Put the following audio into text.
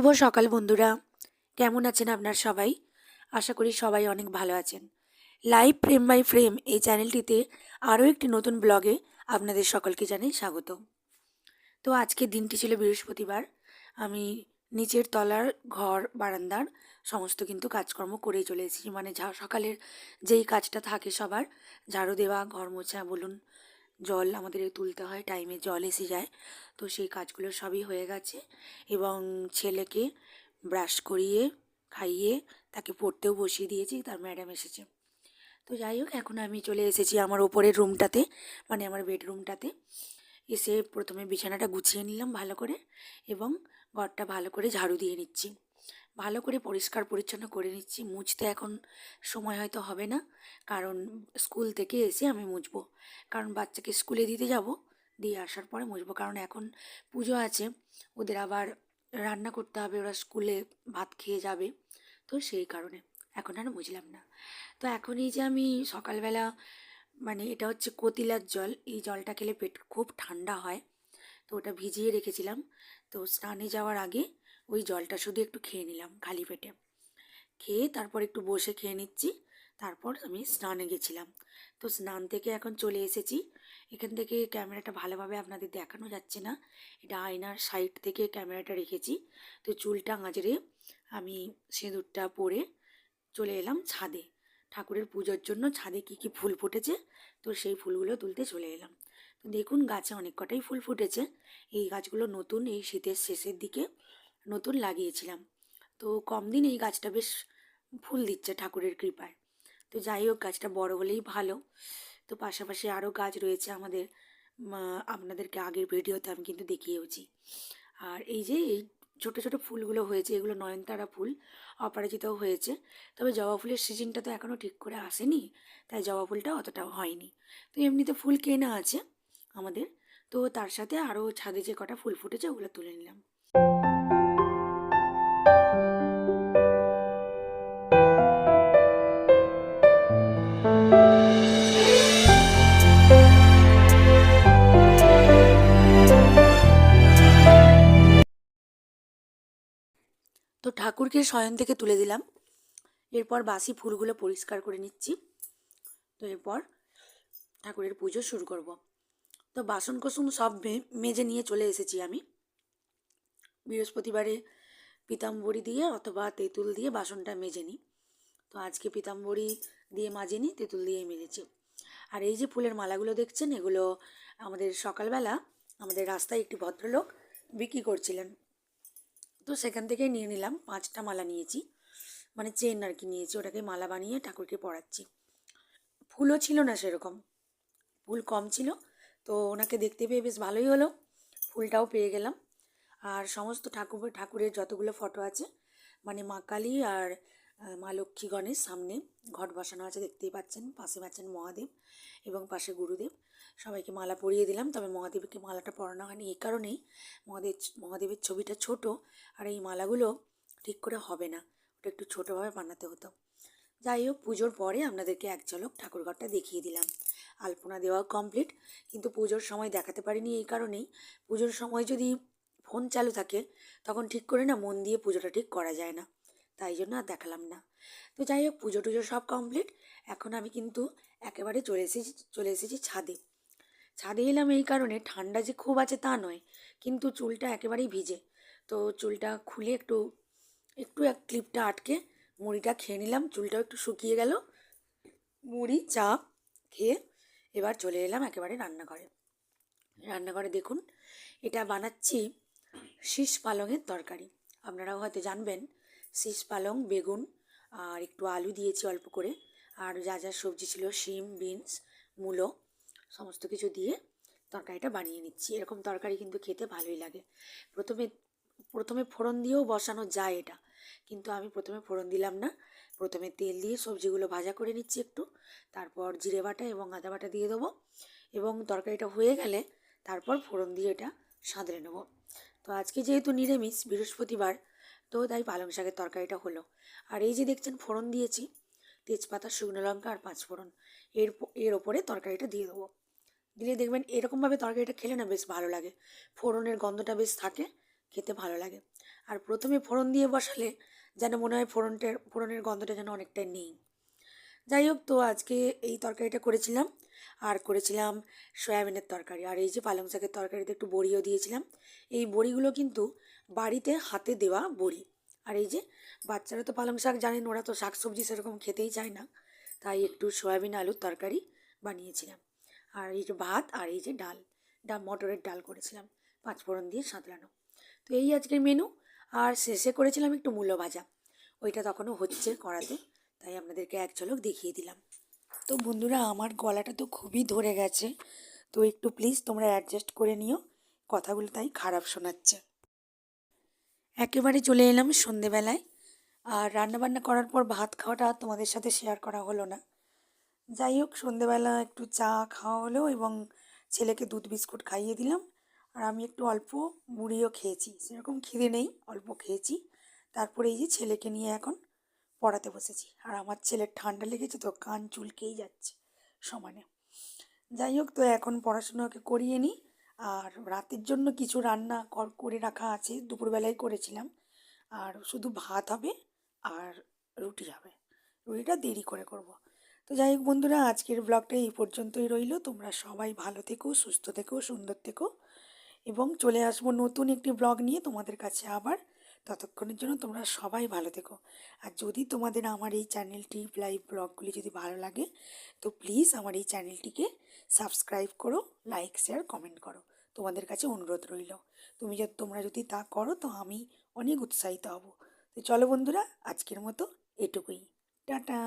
শুভ সকাল, বন্ধুরা। কেমন আছেন আপনার সবাই? আশা করি সবাই অনেক ভালো আছেন। লাইভ ফ্রেম বাই ফ্রেম এই চ্যানেলটিতে আরও একটি নতুন ব্লগে আপনাদের সকলকে জানাই স্বাগত। তো আজকে দিনটি ছিল বৃহস্পতিবার। আমি নিচের তলার ঘর, বারান্দার সমস্ত কিন্তু কাজকর্ম করেই চলে এসেছি মানে যা সকালের যেই কাজটা থাকে সবার, ঝাড়ু দেওয়া, ঘর মোছা, বলুন জল আমাদের তুলতে হয় টাইমে জল এসে যায়। তো সেই কাজগুলো সবই হয়ে গেছে এবং ছেলেকে ব্রাশ করিয়ে, খাইয়ে তাকে পড়তেও বসিয়ে দিয়েছি, তার ম্যাডাম এসেছে। তো যাই হোক, এখন আমি চলে এসেছি আমার ওপরের রুমটাতে মানে আমার বেডরুমটাতে এসে প্রথমে বিছানাটা গুছিয়ে নিলাম ভালো করে এবং ঘরটা ভালো করে ঝাড়ু দিয়ে নিচ্ছি। ভালো করে পরিষ্কার পরিচ্ছন্ন করে নিচ্ছি। মুছতে এখন সময় হয়তো হবে না। কারণ স্কুল থেকে এসে আমি মুছবো। কারণ বাচ্চাকে স্কুলে দিতে যাব। দিয়ে আসার পরে মুছবো। কারণ এখন পুজো আছে। ওদের আবার রান্না করতে হবে। ওরা স্কুলে ভাত খেয়ে যাবে। তো সেই কারণে এখন আর বুঝলাম না। তো এখন এই যে আমি সকালবেলা মানে এটা হচ্ছে কতিলার জল। এই জলটা খেলে পেট খুব ঠান্ডা হয়। তো ওটা ভিজিয়ে রেখেছিলাম। তো স্নানে যাওয়ার আগে ওই জলটা শুধু একটু খেয়ে নিলাম খালি পেটে। খেয়ে তারপর একটু বসে খেয়ে নিচ্ছি। তারপর আমি স্নানে গেছিলাম। তো স্নান থেকে এখন চলে এসেছি। এখান থেকে ক্যামেরাটা ভালোভাবে আপনাদের দেখানো যাচ্ছে না। এটা আয়নার সাইড থেকে ক্যামেরাটা রেখেছি। তো চুলটা আঁচড়ে আমি সিঁদুরটা পরে চলে এলাম ছাদে। ঠাকুরের পুজোর জন্য ছাদে কী কী ফুল ফুটেছে, তো সেই ফুলগুলো তুলতে চলে এলাম। তো দেখুন গাছে অনেক কটাই ফুল ফুটেছে। এই গাছগুলো নতুন এই শীতের শেষের দিকে নতুন লাগিয়েছিলাম। তো কম দিন এই গাছটা বেশ ফুল দিচ্ছে ঠাকুরের কৃপায়। তো যাই হোক, গাছটা বড় হলেই ভালো। তো পাশাপাশি আরও গাছ রয়েছে আমাদের। আপনাদেরকে আগের ভিডিওতে আমি কিন্তু দেখিয়েওছি। আর এই যে এই ছোটো ছোটো ফুলগুলো হয়েছে, এগুলো নয়নতারা ফুল অপরাজিতও হয়েছে। তবে জবা ফুলের সিজনটা তো এখনও ঠিক করে আসেনি, তাই জবা ফুলটা অতটাও হয়নি। তো এমনিতে ফুল কেনা আছে আমাদের। তো তার সাথে আরও ছাদে যে কটা ফুল ফুটেছে, ওগুলো তুলে নিলাম। তো ঠাকুরকে শয়ন থেকে তুলে দিলাম। এরপর বাসি ফুলগুলো পরিষ্কার করে নিচ্ছি। তো এরপর ঠাকুরের পুজো শুরু করব। তো বাসন কোসন সব মেজে নিয়ে চলে এসেছি আমি। বৃহস্পতিবারে পিতাম্বরী দিয়ে অথবা তেঁতুল দিয়ে বাসনটা মেজে নিই। তো আজকে পিতাম্বরী দিয়ে মাজে নিই তেঁতুল দিয়েই মেজেছি। আর এই যে ফুলের মালাগুলো দেখছেন, এগুলো আমাদের সকালবেলা আমাদের রাস্তায় একটি ভদ্রলোক বিক্রি করছিলেন। তো সেখান থেকে নিয়ে নিলাম। পাঁচটা মালা নিয়েছি। মানে চেন আর কি নিয়েছি। ওটাকে মালা বানিয়ে ঠাকুরকে পড়াচ্ছি। ফুলও ছিল না সেরকম। ফুল কম ছিল। তো ওনাকে দেখতে পেয়ে বেশ ভালোই হলো। ফুলটাও পেয়ে গেলাম। আর সমস্ত ঠাকুর, ঠাকুরের যতগুলো ফটো আছে মানে মা কালী আর মা লক্ষ্মী গণেশ সামনে ঘট বসানো আছে, দেখতেই পাচ্ছেন। পাশে পাচ্ছেন মহাদেব এবং পাশে গুরুদেব। সবাইকে মালা পরিয়ে দিলাম, তবে মহাদেবকে মালাটা পরানো হয়নি। এই কারণেই মহাদেব, মহাদেবের ছবিটা ছোট আর এই মালাগুলো ঠিক করে হবে না। ওটা একটু ছোটোভাবে বানাতে হতো। যাই হোক, পুজোর পরে আপনাদেরকে এক ঝলক ঠাকুরঘরটা দেখিয়ে দিলাম। আলপনা দেওয়া কমপ্লিট কিন্তু পুজোর সময় দেখাতে পারিনি এই কারণেই। পুজোর সময় যদি ফোন চালু থাকে, তখন ঠিক করে না মন দিয়ে পুজোটা ঠিক করা যায় না। তাই জন্য আর দেখালাম না। তো যাই হোক, পুজো টুজো সব কমপ্লিট এখন আমি কিন্তু একেবারে চলে এসেছি চলে এসেছি ছাদে। ছাদে এলাম এই কারণে ঠান্ডা যে খুব আছে তা নয়, কিন্তু চুলটা একেবারেই ভিজে। তো চুলটা খুলে একটু একটু এক ক্লিপটা আটকে মুড়িটা খেয়ে নিলাম। চুলটাও একটু শুকিয়ে গেল। মুড়ি, চা খেয়ে এবার চলে এলাম একেবারে রান্নাঘরে। রান্নাঘরে দেখুন, এটা বানাচ্ছি শীষ পালংয়ের তরকারি। আপনারাও হয়তো জানবেন, শীষ পালং, বেগুন, আর একটু আলু দিয়েছি অল্প করে। আর যা যা সবজি ছিল, শিম, বিনস, মূলো, সমস্ত কিছু দিয়ে তরকারিটা বানিয়ে নিচ্ছি। এরকম তরকারি কিন্তু খেতে ভালোই লাগে। প্রথমে প্রথমে ফোড়ন দিয়েও বসানো যায় এটা, কিন্তু আমি প্রথমে ফোড়ন দিলাম না। প্রথমে তেল দিয়ে সবজিগুলো ভাজা করে নিচ্ছি একটু, তারপর জিরে বাটা এবং আদা বাটা দিয়ে দেবো এবং তরকারিটা হয়ে গেলে তারপর ফোড়ন দিয়ে এটা সাঁতরে নেব। তো আজকে যেহেতু নিরামিষ, বৃহস্পতিবার, তো তাই পালং শাকের তরকারিটা হলো। আর এই যে দেখছেন ফোড়ন দিয়েছি, তেজপাতা, শুকনো লঙ্কা আর পাঁচ ফোড়ন। এর এর ওপরে তরকারিটা দিয়ে দেবো। দিলে দেখবেন এরকমভাবে তরকারিটা খেলে না বেশ ভালো লাগে। ফোড়নের গন্ধটা বেশ থাকে, খেতে ভালো লাগে। আর প্রথমে ফোড়ন দিয়ে বসালে যেন মনে হয় ফোড়নটার, ফোড়নের গন্ধটা যেন অনেকটাই নেই। যাই হোক, তো আজকে এই তরকারিটা করেছিলাম। আর করেছিলাম সয়াবিনের তরকারি। আর এই যে পালং শাকের তরকারিতে একটু বড়িও দিয়েছিলাম। এই বড়িগুলো কিন্তু বাড়িতে হাতে দেওয়া বড়ি। আর এই যে বাচ্চারা তো পালং শাক জানেন, ওরা তো শাক সবজি সেরকম খেতেই চায় না। তাই একটু সয়াবিন আলুর তরকারি বানিয়েছিলাম। আর এই যে ভাত আর এই যে ডাল। ডাল, মটরের ডাল করেছিলাম। পাঁচফোড়ন দিয়ে সাঁতলানো। তো এই আজকের মেনু আর শেষে করেছিলাম একটু মূলো ভাজা। ওইটা তখনও হচ্ছে করাতে তাই আপনাদেরকে এক ঝলক দেখিয়ে দিলাম। তো বন্ধুরা, আমার গলাটা তো খুবই ধরে গেছে। তো একটু প্লিজ তোমরা অ্যাডজাস্ট করে নিও। কথাগুলো তাই খারাপ শোনাচ্ছে। একেবারে চলে এলাম সন্ধেবেলায়। আর রান্নাবান্না করার পর ভাত খাওয়াটা তোমাদের সাথে শেয়ার করা হলো না। যাই হোক, সন্ধেবেলা একটু চা খাওয়া হলো এবং ছেলেকে দুধ বিস্কুট খাইয়ে দিলাম। আর আমি একটু অল্প মুড়িও খেয়েছি। সেরকম খিদে নেই, অল্প খেয়েছি। তারপরে এই যে ছেলেকে নিয়ে এখন পড়াতে বসেছি। আর আমার ছেলের ঠান্ডা লেগেছে তো, কান চুলকেই যাচ্ছে সমানে। যাই হোক, তো এখন পড়াশোনাকে করিয়ে নিই। আর রাতের জন্য কিছু রান্না কর- করে রাখা আছে, দুপুরবেলায় করেছিলাম। আর শুধু ভাত হবে আর রুটি হবে। রুটিটা দেরি করে করব। তো যাই হোক বন্ধুরা, আজকের ব্লগটা এই পর্যন্তই রইল। তোমরা সবাই ভালো থেকো, সুস্থ থেকো, সুন্দর থেকো। এবং চলে আসব নতুন একটি ব্লগ নিয়ে তোমাদের কাছে আবার। ততক্ষণের জন্য তোমরা সবাই ভালো থেকো। আর যদি তোমাদের আমার এই চ্যানেলটি লাইভ ব্লগগুলি যদি ভালো লাগে, তো প্লিজ আমার এই চ্যানেলটিকে সাবস্ক্রাইব করো লাইক শেয়ার কমেন্ট করো। তোমাদের কাছে অনুরোধ রইল। তুমি যদি তোমরা যদি তা করো, তো আমি অনেক উৎসাহিত হব। তো চলো বন্ধুরা, আজকের মতো এটুকুই। টাটা!